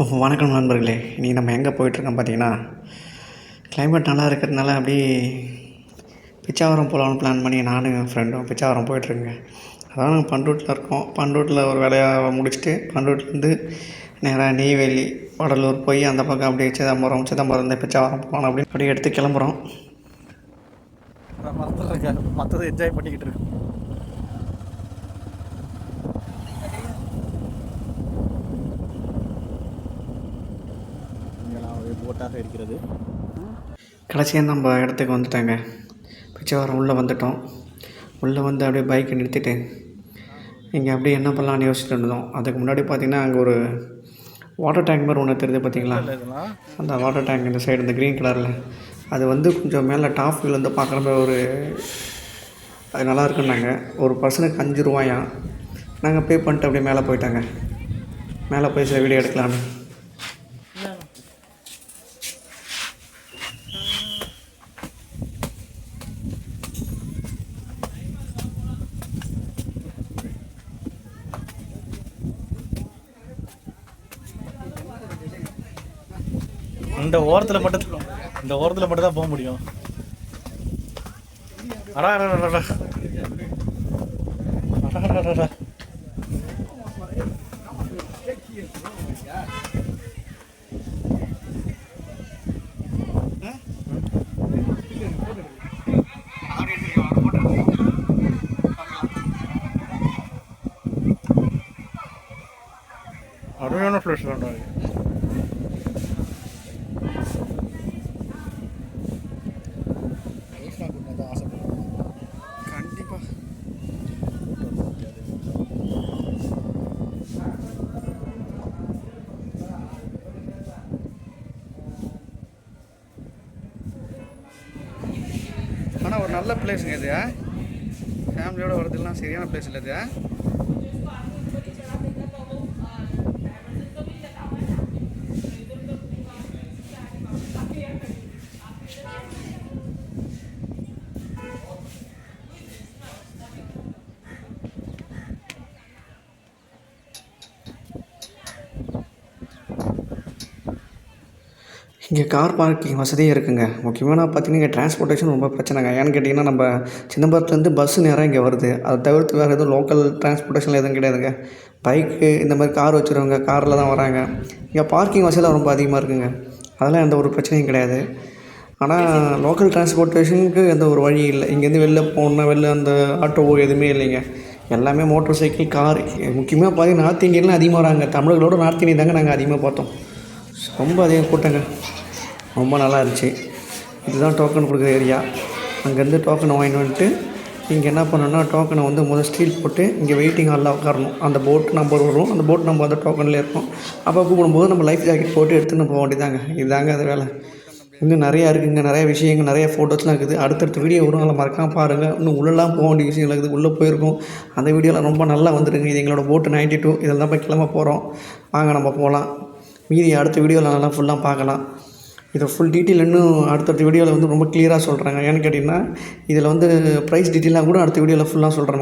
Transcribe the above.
வணக்கம் நண்பர்களே. இன்றைக்கி நம்ம எங்கே போயிட்டுருக்கோம் பார்த்தீங்கன்னா கிளைமேட் நல்லா இருக்கிறதுனால அப்படியே பிச்சாவரம் போகலான்னு பிளான் பண்ணி நானும் என் ஃப்ரெண்டும் பிச்சாவரம் போயிட்டுருங்க அதான் நாங்கள் பண்ரூட்டில் இருக்கோம். பண்ரூட்டில் ஒரு வேலையாக முடிச்சுட்டு பண்ரூட்லேருந்து நேராக நெய்வேலி வடலூர் போய் அந்த பக்கம் அப்படியே சிதம்பரம் சிதம்பரம் இந்த பிச்சாவரம் போகலாம் அப்படின்னு அப்படியே எடுத்து கிளம்புறோம். மற்றது என்ஜாய் பண்ணிக்கிட்டு இருக்கோம். போட்டாக இருக்கிறது. கடைசியாக நம்ம இடத்துக்கு வந்துட்டாங்க. பிச்சைவாரம் உள்ளே வந்துட்டோம். உள்ளே வந்து அப்படியே பைக்கை நிறுத்திட்டு இங்கே அப்படியே என்ன பண்ணலான்னு யோசிச்சுட்டு இருந்தோம். அதுக்கு முன்னாடி பார்த்தீங்கன்னா அங்கே ஒரு வாட்டர் டேங்க் மாதிரி ஒன்று தெரியுது பார்த்தீங்களா? அந்த வாட்டர் டேங்க் இந்த சைடு இந்த க்ரீன் கலரில் அது வந்து கொஞ்சம் மேலே டாப் வியூலேருந்து பார்க்குறப்ப ஒரு அது நல்லா இருக்குன்னாங்க. ஒரு பர்சனுக்கு அஞ்சு ரூபாயா? நாங்கள் பே பண்ணிட்டு அப்படியே மேலே போயிட்டாங்க. மேலே போய் சில வீடியோ எடுக்கலான்னு இந்த ஓரத்தில் மட்டும் இந்த ஓரத்தில் மட்டும் தான் போக முடியும் அடா அடா அடா, அடா. அடா, அடா, அடா, அருமையான ஃப்ளஷ் வேண்டாம் ஒரு நல்ல பிளேஸுங்க இது ஃபேமிலியோடு வரதுலாம் சரியான பிளேஸ் இல்லை இது Thank you. இங்கே கார் பார்க்கிங் வசதியும் இருக்குங்க. நான் பார்த்தீங்கன்னா இங்கே டிரான்ஸ்போர்ட்டேஷன் ரொம்ப பிரச்சனைங்க. ஏன்னு கேட்டிங்கன்னா நம்ம சிதம்பரத்துலேருந்து பஸ்ஸு நேராக இங்கே வருது. அதை தவிர்த்து வேறு எதுவும் லோக்கல் டிரான்ஸ்போர்ட்டேஷன் எதுவும் கிடையாதுங்க. பைக்கு இந்த மாதிரி கார் வச்சுருவங்க காரில் தான் வராங்க. இங்கே பார்க்கிங் வசதியெலாம் ரொம்ப அதிகமாக இருக்குங்க. அதெல்லாம் எந்த ஒரு பிரச்சனையும் கிடையாது. ஆனால் லோக்கல் டிரான்ஸ்போர்ட்டேஷனுக்கு எந்த ஒரு வழி இல்லை. இங்கேருந்து வெளில போகணுன்னா வெளில அந்த ஆட்டோவோ எதுவுமே இல்லைங்க. எல்லாமே மோட்டர் சைக்கிள் கார் முக்கியமாக பார்த்தீங்கன்னா நார்த் இந்தியன்லாம் அதிகமாக வராங்க. தமிழர்களோட நார்த் இந்தியன் தாங்க நாங்கள் அதிகமாக பார்த்தோம். ரொம்ப அதிகம் கூட்டங்க. ரொம்ப நல்லா இருந்துச்சு இதுதான் டோக்கன் கொடுக்குற ஏரியா அங்கேருந்து டோக்கனை வாங்கிட்டு வந்துட்டு இங்கே என்ன பண்ணணும்னா டோக்கனை வந்து முதல் ஸ்டீல் போட்டு இங்கே வெயிட்டிங் ஹாலில் உட்காரணும். அந்த போட் நம்பர் வரும். அந்த போட் நம்பர் அந்த டோக்கனில் இருக்கும். அப்போ கூப்பிடும்போது நம்ம லைஃப் ஜாக்கெட் போட்டு எடுத்துன்னு போக வேண்டியதாங்க இதுதாங்க அது வேலை. இன்னும் நிறையா இருக்குங்க. நிறைய விஷயங்கள் நிறைய ஃபோட்டோஸ்லாம் இருக்குது. அடுத்தடுத்த வீடியோ வரும். அதில் மறக்காமல் பாருங்கள் இன்னும் உள்ளெல்லாம் போக வேண்டிய விஷயங்கள் இருக்குது. உள்ளே போயிருக்கோம். அந்த வீடியோலாம் ரொம்ப நல்லா வந்துருங்க இது எங்களோட போட்டு நைன்டி டூ இதில் தான் போய் கிளம்ப போகிறோம் வாங்க நம்ம போகலாம். மீதி அடுத்த வீடியோவில் நல்லா ஃபுல்லாக பார்க்கலாம். இதை ஃபுல் டீட்டெயில் இன்னும் அடுத்தடுத்த வீடியோவில் வந்து ரொம்ப கிளியராக சொல்கிறாங்க ஏன்னு கேட்டிங்கன்னா இதில் வந்து ப்ரைஸ் டீட்டெயிலாக கூட அடுத்த வீடியோவில் ஃபுல்லாக சொல்கிறேன்